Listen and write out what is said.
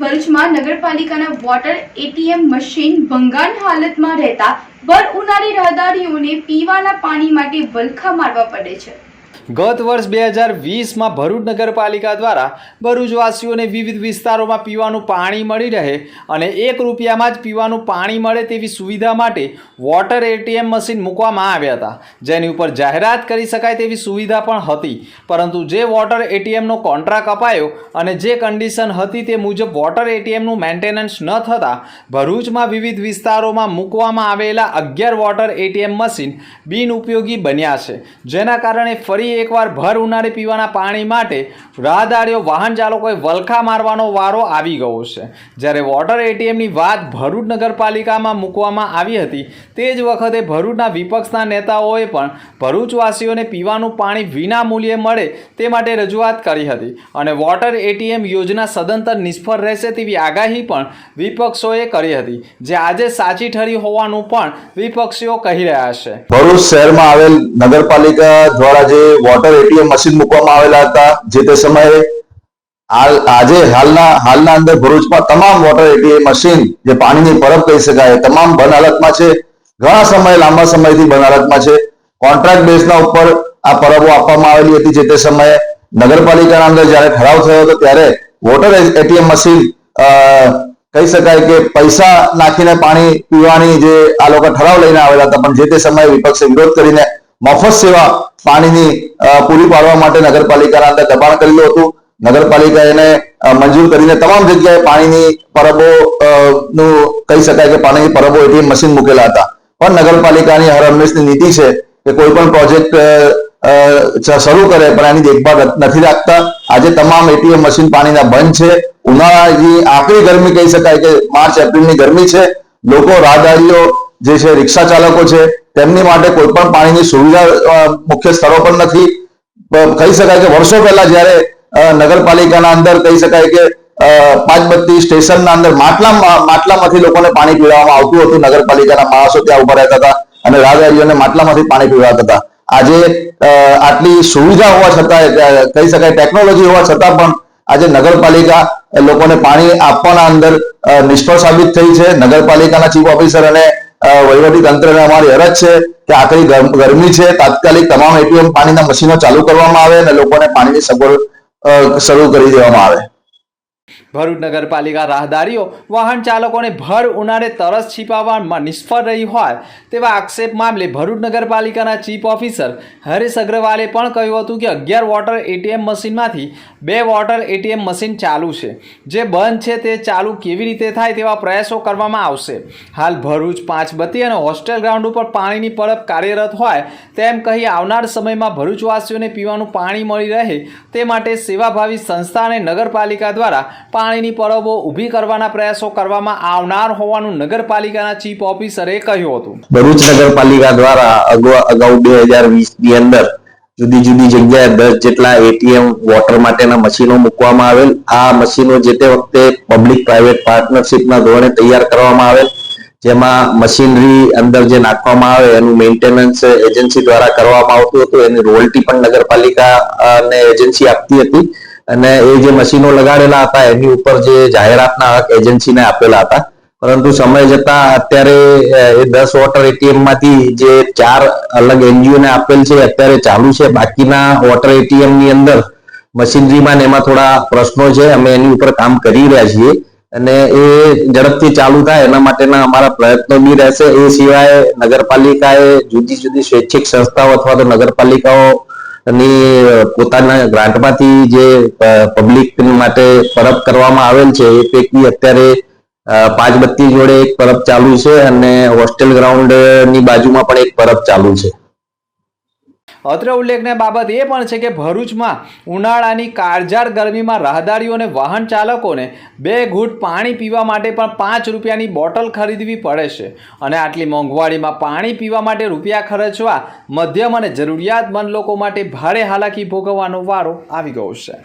ભરૂચમાં નગરપાલિકાના water ATM machine ભંગાણ હાલતમાં રહેતા ભર ઉનાળી રાહદારીઓને પીવાના પાણી માટે વલખા મારવા પડે છે. ગત વર્ષ બે હજાર વીસમાં ભરૂચ નગરપાલિકા દ્વારા ભરૂચવાસીઓને વિવિધ વિસ્તારોમાં પીવાનું પાણી મળી રહે અને એક રૂપિયામાં જ પીવાનું પાણી મળે તેવી સુવિધા માટે વોટર એટીએમ મશીન મૂકવામાં આવ્યા હતા. જેની ઉપર જાહેરાત કરી શકાય તેવી સુવિધા પણ હતી. પરંતુ જે વોટર એટીએમનો કોન્ટ્રાક્ટ અપાયો અને જે કન્ડિશન હતી તે મુજબ વોટર એટીએમનું મેન્ટેનન્સ ન થતાં ભરૂચમાં વિવિધ વિસ્તારોમાં મૂકવામાં આવેલા અગિયાર વોટર એટીએમ મશીન બિનઉપયોગી બન્યા છે. જેના કારણે ફરી એકવાર ભર ઉનાળે પીવાના પાણી માટે રાહદારીઓ વાહન ચાલકોએ વલખા મારવાનો વારો આવી ગયો છે. જ્યારે વોટર એટીએમની વાત ભરૂચ નગરપાલિકામાં મૂકવામાં આવી હતી, તે જ વખતે ભરૂચના વિપક્ષના નેતાઓએ પણ ભરૂચવાસીઓને પીવાનું પાણી વિના મૂલ્યે મળે તે માટે રજૂઆત કરી હતી અને વોટર એટીએમ યોજના સદંતર નિષ્ફળ રહેશે તેવી આગાહી પણ વિપક્ષોએ કરી હતી, જે આજે સાચી ઠરી હોવાનું પણ વિપક્ષીઓ કહી રહ્યા છે. ભરૂચ શહેરમાં આવેલ નગરપાલિકા દ્વારા જે વોટર એટીએમ મશીન મૂકવામાં આવેલા હતા, જે તે સમયે હાલ, આજે હાલના હાલના અંદર ભરૂચમાં તમામ વોટર એટીએમ મશીન જે પાણીની પરબ કહી શકાય, તમામ બંધ છે, ઘણા સમય, લાંબા સમયથી બંધ છે. કોન્ટ્રાક્ટ બેઝના ઉપર આ પરબો આપવામાં આવેલી હતી, જે તે સમયે નગરપાલિકાના અંદર જ્યારે ઠરાવ થયો હતો, ત્યારે વોટર એટીએમ મશીન કહી શકાય કે પૈસા નાખીને પાણી પીવાની જે આ લોકો ઠરાવ લઈને આવેલા હતા, પણ જે તે સમયે વિપક્ષે વિરોધ કરીને મફત સેવા પાણીની પૂરી પાડવા માટે નગરપાલિકાના અંદર દબાણ કરેલું હતું. નગરપાલિકા એને મંજૂર કરીને તમામ જગ્યાએ પાણીની પરબો નું કહી શકાય કે પાણીની પરબો એટીએમ મશીન મૂકેલા હતા. પણ નગરપાલિકાની હર હંમેશની નીતિ છે કે કોઈ પણ પ્રોજેક્ટ શરૂ કરે પણ એની દેખભાળ નથી રાખતા. આજે તમામ એટીએમ મશીન પાણીના બંધ છે. ઉનાળાની આખરી ગરમી કહી શકાય કે માર્ચ, એપ્રિલની ગરમી છે. લોકો રાહદારીઓ જે છે, રિક્ષા ચાલકો છે તેમની માટે કોઈ પણ પાણીની સુવિધા મુખ્ય સ્થળો પર નથી. કહી શકાય કે વર્ષો પહેલા જ્યારે નગરપાલિકાના અંદર કહી શકાય કે અ, પાંચબત્તી સ્ટેશનના અંદર માટલા માટલામાંથી લોકોને પાણી પીવડાવવામાં આવતું હતું. નગરપાલિકાના માણસો ત્યાં ઊભા રહેતા હતા અને રાહદારીઓને માટલામાંથી પાણી પીવડાવતા હતા. આજે આટલી સુવિધા હોવા છતાં કહી શકાય ટેકનોલોજી હોવા છતાં પણ આજે નગરપાલિકા લોકોને પાણી આપવાના અંદર નિષ્ફળ સાબિત થઈ છે. નગરપાલિકાના ચીફ ઓફિસર અને વહીવટી તંત્રને અમારી અરજ છે કે આખરી ગરમ- છે, તાત્કાલિક તમામ એટીએમ પાણીના મશીનો ચાલુ કરવામાં આવે અને લોકોને પાણીની સગવડ શરૂ કરી દેવામાં આવે. ભરૂચ નગરપાલિકા રાહદારીઓ વાહન ચાલકોને ભર ઉનાળે તરસ છીપાવવામાં નિષ્ફળ રહી હોય તેવા આક્ષેપ મામલે ભરૂચ નગરપાલિકાના ચીફ ઓફિસર હરીશ અગ્રવાલે પણ કહ્યું હતું કે અગિયાર વોટર એટીએમ મશીનમાંથી બે વોટર એટીએમ મશીન ચાલુ છે. જે બંધ છે તે ચાલુ કેવી રીતે થાય તેવા પ્રયાસો કરવામાં આવશે. હાલ ભરૂચ પાંચબત્તી અને હોસ્ટેલ ગ્રાઉન્ડ ઉપર પાણીની પરબ કાર્યરત હોય તેમ કહી આવનાર સમયમાં ભરૂચવાસીઓને પીવાનું પાણી મળી રહે તે માટે સેવાભાવી સંસ્થા અને નગરપાલિકા દ્વારા પાણીની પરબો ઊભી કરવાના પ્રયાસો કરવામાં આવનાર હોવાનું નગરપાલિકાના ચીફ ઓફિસરે કહ્યું હતું. ભરૂચ નગરપાલિકા દ્વારા અગાઉ બે હજાર વીસની અંદર જુદી જુદી જગ્યાએ દસ જેટલા એટીએમ વોટર માટેના મશીનો મૂકવામાં આવેલ. આ મશીનો જે તે વખતે પબ્લિક પ્રાઇવેટ પાર્ટનરશિપના ધોરણે તૈયાર કરવામાં આવેલ. જેમાં મશીનરી અંદર જે નાખવામાં આવે એનું મેન્ટેનન્સ એજન્સી દ્વારા કરવામાં આવતું હતું. એની રોયલ્ટી પણ નગરપાલિકા અને એજન્સી આપતી હતી. અને એ જે મશીનો લગાડેલા હતા, એની ઉપર જે જાહેરાતના હક એજન્સીને આપેલા હતા. પરંતુ સમય જતા અત્યારે એ દસ વોટર એટીએમમાંથી જે ચાર અલગ એનજીઓ ને આપેલ છે અત્યારે ચાલુ છે. બાકીના વોટર એટીએમની અંદર મશીનરીમાં ને એમાં થોડા પ્રશ્નો છે. અમે એની ઉપર કામ કરી રહ્યા છીએ. અને એ ઝડપથી ચાલુ થાય, એના માટેના અમારા પ્રયત્નો બી રહેશે. એ સિવાય નગરપાલિકાએ જુદી જુદી સ્વૈચ્છિક સંસ્થાઓ અથવા તો નગરપાલિકાઓ ની પોતાના ગ્રાન્ટમાંથી જે પબ્લિક માટે પરબ કરવામાં આવેલ છે, એ પૈકી અત્યારે પાંચ બત્તી જોડે એક પરબ ચાલુ છે અને હોસ્ટેલ ગ્રાઉન્ડની બાજુમાં પણ એક પરબ ચાલુ છે. અત્રે ઉલ્લેખનીય બાબત એ પણ છે કે ભરૂચમાં ઉનાળાની કાળઝાળ ગરમીમાં રાહદારીઓ અને વાહન ચાલકોને બે ઘૂંટ પાણી પીવા માટે પણ પાંચ રૂપિયાની બોટલ ખરીદવી પડે છે. અને આટલી મોંઘવારીમાં પાણી પીવા માટે રૂપિયા ખર્ચવા મધ્યમ અને જરૂરિયાતમંદ લોકો માટે ભારે હાલાકી ભોગવવાનો વારો આવી ગયો છે.